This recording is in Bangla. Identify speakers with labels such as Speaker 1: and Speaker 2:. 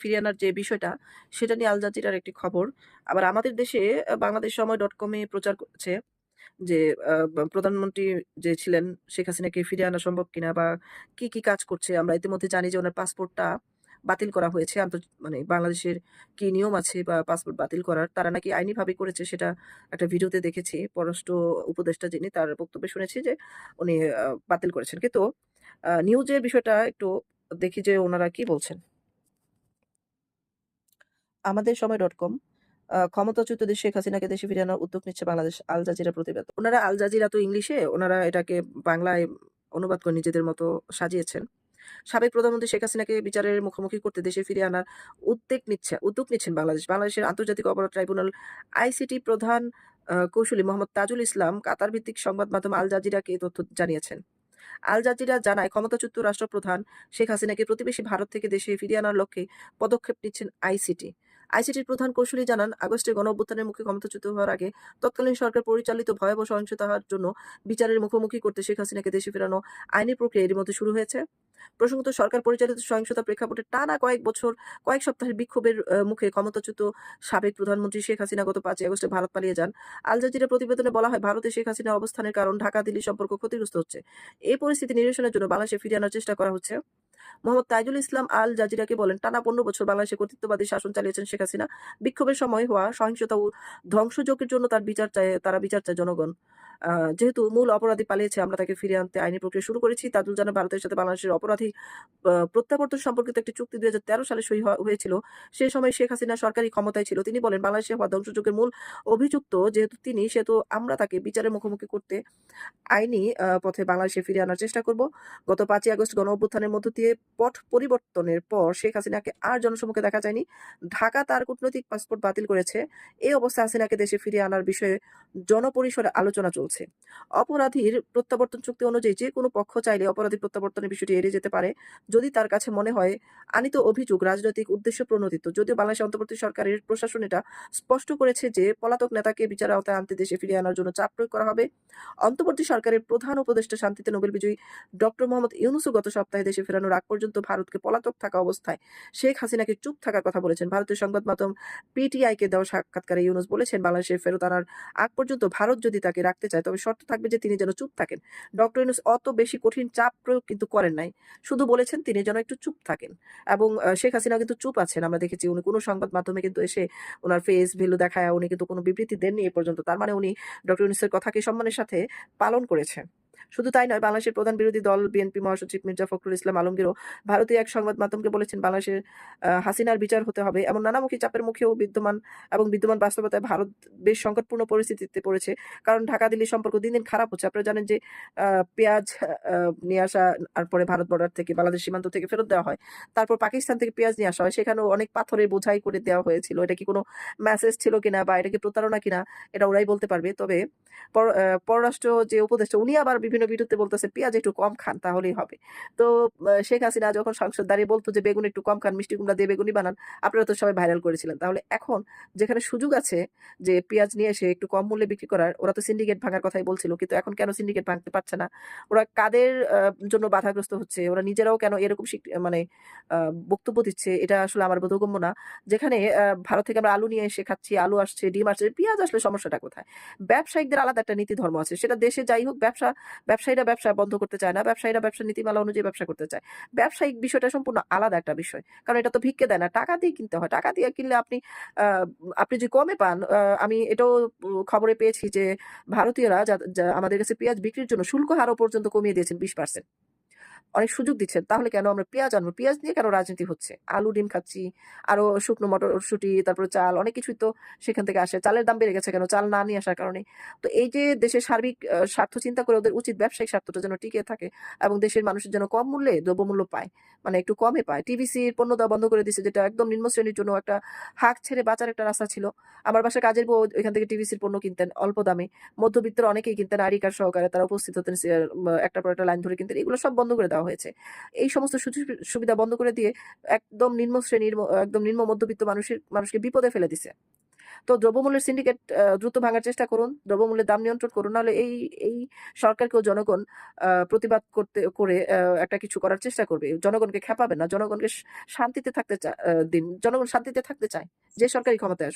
Speaker 1: ফিরিয়ে আনার যে বিষয়টা, সেটা নিয়ে আল জাজিরার একটি খবর। আবার আমাদের দেশে বাংলাদেশ সময় ডট কমে প্রচার করছে যে প্রধানমন্ত্রী যে ছিলেন শেখ হাসিনাকে ফিরিয়ে আনা সম্ভব কিনা বা কি, কি কাজ করছে? আমরা ইতিমধ্যে জানি যে ওনার পাসপোর্টটা বাতিল করা হয়েছে। মানে বাংলাদেশের কি নিয়ম আছে বা পাসপোর্ট বাতিল করার, তারা নাকি আইনিভাবে করেছে সেটা একটা ভিডিওতে দেখেছি। পররাষ্ট্র উপদেষ্টা যিনি তার বক্তব্যে শুনেছি যে উনি বাতিল করেছেন। কিন্তু নিউজের বিষয়টা একটু দেখি যে ওনারা কি বলছেন। আমাদের সময় ডট কম আ ক্ষমতাচ্যুত দেশ শেখ হাসিনাকে দেশে ফিরিয়ে আনার উদ্যোগ নিচ্ছে বাংলাদেশ। আল জাজিরা প্রতিবেদন। ওনারা আল জাজিরা তো ইংলিশে, ওনারা এটাকে বাংলায় অনুবাদ করে নিজেদের মতো সাজিয়েছেন। সাবেক প্রধানমন্ত্রী শেখ হাসিনাকে বিচারের মুখোমুখি করতে দেশে ফিরিয়ে আনার উদ্বেগ নিচ্ছে উদ্যোগ নিচ্ছেন বাংলাদেশ। বাংলাদেশের আন্তর্জাতিক অপরাধ ট্রাইব্যুনাল আইসিটি প্রধান কৌশলী মোহাম্মদ তাজুল ইসলাম কাতার ভিত্তিক সংবাদ মাধ্যম আল জাজিরাকে এ তথ্য জানিয়েছেন। আল জাজিরা জানায় ক্ষমতাচ্যুত রাষ্ট্রপ্রধান শেখ হাসিনাকে প্রতিবেশী ভারত থেকে দেশে ফিরিয়ে আনার লক্ষ্যে পদক্ষেপ নিচ্ছেন আইসিটি। আইসিটির প্রধান কৌশলী জানান, আগস্টে গণঅভ্যুত্থানের মুখে ক্ষমতাচ্যুত হওয়ার আগে তৎকালীন সরকার পরিচালিত ভয়াবহ সহিংসতার জন্য বিচারের মুখোমুখি করতে শেখ হাসিনাকে দেশে ফেরানো আইনি প্রক্রিয়া এর মধ্যে শুরু হয়েছে। প্রসঙ্গত সরকার পরিচালিত সহিংসতা প্রেক্ষাপটে টানা কয়েক বছর কয়েক সপ্তাহের বিক্ষোভের মুখে ক্ষমতাচ্যুত সাবেক প্রধানমন্ত্রী শেখ হাসিনা গত ৫ই আগস্টে ভারত পালিয়ে যান। আল জাজিরা প্রতিবেদনে বলা হয়, ভারতে শেখ হাসিনার অবস্থানের কারণ ঢাকা-দিল্লি সম্পর্ক ক্ষতিগ্রস্ত হচ্ছে। এই পরিস্থিতি নিরসনের জন্য বাংলাদেশে ফিরিয়ে আনার চেষ্টা করা হচ্ছে। মোহাম্মদ তাইজুল ইসলাম আল জাজিরাকে বলেন, টানা ১৫ বছর বাংলাদেশে কর্তৃত্ববাদী শাসন চালিয়েছেন শেখ হাসিনা। বিক্ষোভের সময় হওয়া সহিংসতা ও ধ্বংসযোগের জন্য তার বিচার চায় তারা বিচার চায় জনগণ। যেহেতু মূল অপরাধী পালিয়েছে, আমরা তাকে ফিরিয়ে আনতে আইনি প্রক্রিয়া শুরু করেছি। তাজুল জানান, ভারতের সাথে বাংলাদেশের অপরাধী প্রত্যাবর্তন সম্পর্কিত একটি চুক্তি ২০১৩ সালে সই হয়েছিল। সে সময় শেখ হাসিনা সরকারি ক্ষমতায় ছিল। তিনি বলেন, বাংলাদেশে হওয়া ধ্বংসযজ্ঞের মূল অভিযুক্ত যেহেতু তিনি, সেহেতু আমরা তাকে বিচারের মুখোমুখি করতে আইনি পথে বাংলাদেশে ফিরিয়ে আনার চেষ্টা করব। গত পাঁচই আগস্ট গণ গণঅভ্যুত্থানের মধ্য দিয়ে পট পরিবর্তনের পর শেখ হাসিনাকে আর জনসম্মুখে দেখা যায়নি। ঢাকা তার কূটনৈতিক পাসপোর্ট বাতিল করেছে। এই অবস্থায় হাসিনাকে দেশে ফিরিয়ে আনার বিষয়ে জনপরিসরে আলোচনা চলছে। অপরাধীর প্রত্যাবর্তন চুক্তি অনুযায়ী যেকোনো পক্ষ চাইলে অপরাধী প্রত্যাবর্তনের বিষয়টি এড়িয়ে যেতে পারে, যদি তার কাছে মনে হয় আনীত অভিযোগ রাজনৈতিক উদ্দেশ্য প্রণোদিত। যদিও বাংলাদেশ অন্তর্বর্তী সরকারের প্রশাসন এটা স্পষ্ট করেছে যে, পলাতক নেতাকে বিচারের আওতায় আনতে দেশে ফিরিয়ে আনার জন্য চাপ প্রয়োগ করা হবে। অন্তর্বর্তী সরকারের প্রধান উপদেষ্টা শান্তিতে নোবেল বিজয়ী ডক্টর মোহাম্মদ ইউনূসও গত সপ্তাহে দেশে ফেরানোর আগ পর্যন্ত ভারতকে পলাতক থাকা অবস্থায় শেখ হাসিনাকে চুপ থাকার কথা বলেছেন। ভারতীয় সংবাদ মাধ্যম পিটিআইকে দেওয়া সাক্ষাৎকারে ইউনুস বলেছেন, বাংলাদেশে ফেরত আনার আগ পর্যন্ত ভারত যদি তাকে রাখতে চায়, তবে শর্ত থাকবে যে তিনি যেন চুপ থাকেন। ডক্টর ইউনুস অত বেশি কঠিন চাপ প্রয়োগ কিন্তু করেন নাই। শুধু বলেছেন তিনি যেন একটু চুপ থাকেন। এবং শেখ হাসিনা কিন্তু চুপ আছেন। আমরা দেখেছি উনি কোনো সংবাদ মাধ্যমে কিন্তু এসে ওনার ফেস ভ্যালু দেখায়, উনি কিন্তু কোনো বিবৃতি দেননি এ পর্যন্ত। তার মানে উনি ডক্টর ইউনুসের কথাকে সম্মানের সাথে পালন করেছেন। শুধু তাই নয়, বাংলাদেশের প্রধান বিরোধী দল বিএনপি মহাসচিব মির্জা ফখরুল ইসলাম আলমগীরও ভারতীয় এক সংবাদ মাধ্যমকে বলেছেন, বাংলাদেশের হাসিনার বিচার হতে হবে। এমন নানামুখী চাপের মুখেও বিদ্যমান এবং বিদ্যমান বাস্তবতায় ভারত বেশ সংকটপূর্ণ পরিস্থিতিতে পড়েছে। কারণ ঢাকা-দিল্লি সম্পর্ক দিন, দিন খারাপ হচ্ছে। আপনারা জানেন যে পেঁয়াজ নিয়ে আসা আর পরে ভারত বর্ডার থেকে বাংলাদেশ সীমান্ত থেকে ফেরত দেওয়া হয়। তারপর পাকিস্তান থেকে পেঁয়াজ নিয়ে আসা হয়। সেখানেও অনেক পাথরের বোঝাই করে দেওয়া হয়েছিল। এটা কি কোনো মেসেজ ছিল কিনা বা এটা কি প্রতারণা কিনা, এটা ওরাই বলতে পারবে। তবে পররাষ্ট্র যে উপদেষ্টা উনি আবার বিভিন্ন ভিডিওতে বলতেছে, পেঁয়াজ একটু কম খান তাহলেই হবে। তো শেখ হাসিনা যখন সংসদ দাঁড়িয়ে বলত যে, বেগুন একটু কম খান, মিষ্টি কুমড়া দিয়ে বেগুনি বানান, আপনারা তো সবাই ভাইরাল করেছিলেন। তাহলে এখন যেখানে সুযোগ আছে যে পেঁয়াজ নিয়ে এসে একটু কম মূল্যে বিক্রি করার, ওরা তো সিন্ডিকেট ভাঙার কথাই বলছিল। কিন্তু এখন কেন সিন্ডিকেট ভাঙতে পারছে না? ওরা কাদের জন্য বাধাগ্রস্ত হচ্ছে? ওরা নিজেরাও কেন এরকম মানে বক্তব্য দিচ্ছে? এটা আসলে আমার বোধগম্য না। যেখানে ভারত থেকে আমরা আলু নিয়ে এসে খাচ্ছি, আলু আসছে, ডিম আসছে, পেঁয়াজ আসলে সমস্যাটা কোথায়? ব্যবসায়িকদের আলাদা একটা নীতি ধর্ম আছে। সেটা দেশে যাই হোক, ব্যবসা ব্যবসায়ীরা ব্যবসা বন্ধ করতে চায় না। ব্যবসায়ীরা ব্যবসা নীতিমালা অনুযায়ী ব্যবসা করতে চায়। ব্যবসায়িক বিষয়টা সম্পূর্ণ আলাদা একটা বিষয়। কারণ এটা তো ভিক্ষে দেয় না। টাকা দিয়ে কিনতে হয়। টাকা দিয়ে কিনলে আপনি আপনি যদি কমে পান, আমি এটাও খবরে পেয়েছি যে ভারতীয়রা আমাদের কাছে পেঁয়াজ বিক্রির জন্য শুল্ক হারও পর্যন্ত কমিয়ে দিয়েছেন ২০% অনেক সুযোগ দিচ্ছেন। তাহলে কেন আমরা পেঁয়াজ আনব? পেঁয়াজ নিয়ে কেন রাজনীতি হচ্ছে? আলু, ডিম খাচ্ছি, আরও শুকনো মটরশুঁটি, তারপরে চাল অনেক কিছুই তো সেখান থেকে আসে। চালের দাম বেড়ে গেছে কেন? চাল না নিয়ে আসার কারণে। তো এই যে দেশের সার্বিক স্বার্থ চিন্তা করে ওদের উচিত ব্যবসায়িক স্বার্থটা যেন টিকে থাকে এবং দেশের মানুষের যেন কম মূল্যে দ্রব্যমূল্য পায়। মানে একটু কমে পায়। টিভিসির পণ্য দেওয়া বন্ধ করে দিয়েছে যেটা একদম নিম্ন শ্রেণির জন্য একটা হাঁক ছেড়ে বাঁচার একটা রাস্তা ছিল। আমার বাসায় কাজের বউ এখান থেকে টিভিসির পণ্য কিনতেন অল্প দামে। মধ্যবিত্তরা অনেকেই কিনতেন আরিকার সহকারে তারা উপস্থিত হতেন একটার পর একটা লাইন ধরে কিনতেন। এগুলো সব বন্ধ করে দেওয়া হয়েছে। এই সমস্ত সুযোগ সুবিধা বন্ধ করে দিয়ে একদম নিম্ন শ্রেণির একদম নিম্ন মধ্যবিত্ত মানুষের, মানুষকে বিপদে ফেলে দিছে। তো দ্রব্যমূল্যের সিন্ডিকেট দ্রুত ভাঙার চেষ্টা করুন। দ্রব্যমূল্যের দাম নিয়ন্ত্রণ করুন। নাহলে এই এই সরকারকেও জনগণ প্রতিবাদ করতে, করে একটা কিছু করার চেষ্টা করবে। জনগণকে খেপাবে না। জনগণকে শান্তিতে থাকতে দিন। জনগণ শান্তিতে থাকতে চায়। যে সরকারি ক্ষমতায় আসুক।